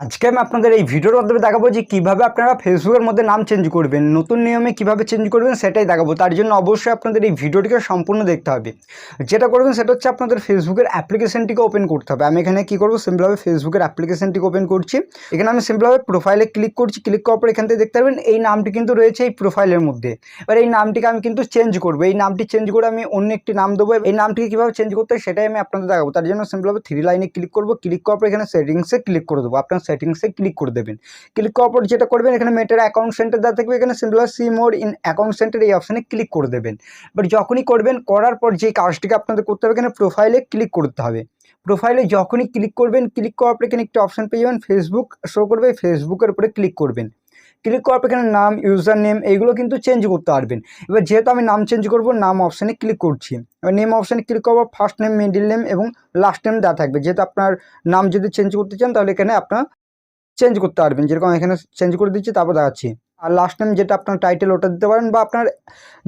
আজকে আমি আপনাদের এই ভিডিওর মাধ্যমে দেখাবো যে কীভাবে আপনারা ফেসবুকের মধ্যে নাম চেঞ্জ করবেন, নতুন নিয়মে কীভাবে চেঞ্জ করবেন সেটাই দেখাবো। তার জন্য অবশ্যই আপনাদের এই ভিডিওটিকে সম্পূর্ণ দেখতে হবে। যেটা করবেন সেটা হচ্ছে আপনাদের ফেসবুকের অ্যাপ্লিকেশনটিকে ওপেন করতে হবে। আমি এখানে কী করব? সিম্পলভাবে ফেসবুকের অ্যাপ্লিকেশনটিকে ওপেন করছি। এখানে আমি সিম্পলভাবে প্রোফাইলে ক্লিক করছি। ক্লিক করার পর এখান থেকে দেখতে পারবেন এই নামটি কিন্তু রয়েছে এই প্রোফাইলের মধ্যে। এবার এই নামটিকে আমি কিন্তু চেঞ্জ করব। এই নামটি চেঞ্জ করে আমি অন্য একটি নাম দেবো। এই নামটিকে কীভাবে চেঞ্জ করতে সেটাই আমি আপনাদের দেখাবো। তার জন্য সিম্পলভাবে থ্রি লাইনে ক্লিক করব। ক্লিক করার পর এখানে সেটিংসে ক্লিক করে দেবো। আপনার সেটিংসে ক্লিক করে দেবেন। ক্লিক করার পর যেটা করবেন, এখানে মেটার অ্যাকাউন্ট সেন্টার দেওয়া থাকবে, এখানে simple see mode in account centre এই অপশানে ক্লিক করে দেবেন। বাট যখনই করবেন, করার পর যে কাজটিকে আপনাদের করতে হবে, এখানে প্রোফাইলে ক্লিক করতে হবে। প্রোফাইলে যখনই ক্লিক করবেন ক্লিক করার পর এখানে একটি অপশান পেয়ে যাবেন ফেসবুক শো করবে ফেসবুকের উপরে ক্লিক করবেন। ক্লিক করার পর এখানে নাম ইউজার নেম এইগুলো কিন্তু চেঞ্জ করতে পারবেন। এবার যেহেতু আমি নাম চেঞ্জ করব, নাম অপশানে ক্লিক করছি। এবার নেম অপশানে ক্লিক করব ফার্স্ট নেম মিডিল নেম এবং লাস্ট নেম দেওয়া থাকবে। যেহেতু আপনার নাম যদি চেঞ্জ করতে চান, তাহলে এখানে আপনার চেঞ্জ করতে পারবেন। যেরকম এখানে চেঞ্জ করে দিচ্ছি, তারপর দেখাচ্ছি। আর লাস্ট টাইম যেটা আপনার টাইটেল ওটা দিতে পারেন বা আপনার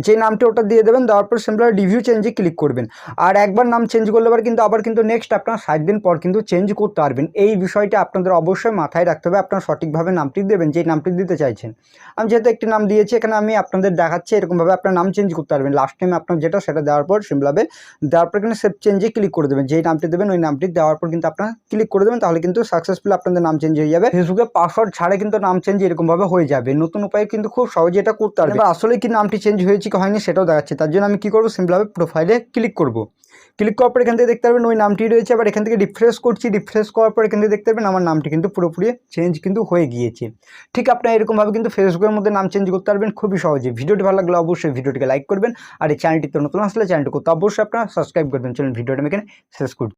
যে নামটা ওটা দিয়ে দেবেন, দেওয়ার পর সিম্পল রিভিউ চেঞ্জে ক্লিক করবেন। আর একবার নাম চেঞ্জ করলে পর কিন্তু আবার কিন্তু নেক্সট আপনার সাত দিন পর কিন্তু চেঞ্জ করতে পারবেন। এই বিষয়টা আপনাদের অবশ্যই মাথায় রাখতে হবে, আপনার সঠিকভাবে নামটি দেবেন, যেই নামটি দিতে চাইছেন। আমি যেহেতু একটি নাম দিয়েছি, এখানে আমি আপনাদের দেখাচ্ছি এরকমভাবে আপনার নাম চেঞ্জ করতে পারবেন। লাস্ট টাইম আপনার যেটা সেটা দেওয়ার পর সিম্পলভাবে দেওয়ার পর কিন্তু সেভ চেঞ্জে ক্লিক করে দেবেন। যেই নামটি দেবেন, ওই নামটি দেওয়ার পর কিন্তু আপনার ক্লিক করে দেবেন, তাহলে কিন্তু সাকসেসফুল আপনাদের নাম চেঞ্জ হয়ে যাবে। ফেসবুকে পাসওয়ার্ড ছাড়া কিন্তু নাম চেঞ্জ এরকমভাবে হয়ে যাবে। নতুন উপায়ে কিন্তু খুব সহজে এটা করতে পারবে। এবার আসলে কি নামটি চেঞ্জ হয়েছে কি হয়নি সেটাও দেখাচ্ছে। তার জন্য আমি কী করব? সিম্পলভাবে প্রোফাইলে ক্লিক করব। ক্লিক করার পর এখান থেকে দেখতে পারবেন ওই নামটি রয়েছে। আবার এখান থেকে রিফ্রেশ করছি। রিফ্রেশ করার পর এখান থেকে দেখতে পারবেন আমার নামটি কিন্তু পুরোপুরি চেঞ্জ কিন্তু হয়ে গিয়েছে। ঠিক আপনার এরকমভাবে কিন্তু ফেসবুকের মধ্যে নাম চেঞ্জ করতে পারবেন খুবই সহজে। ভিডিওটি ভালো লাগলে অবশ্যই ভিডিওটিকে লাইক করবেন। আর এই চ্যানেলটিতে নতুন আসলে চ্যানেলটি করতে অবশ্যই আপনারা সাবস্ক্রাইব করবেন। চলুন ভিডিওটা আমি এখানে শেষ করছি।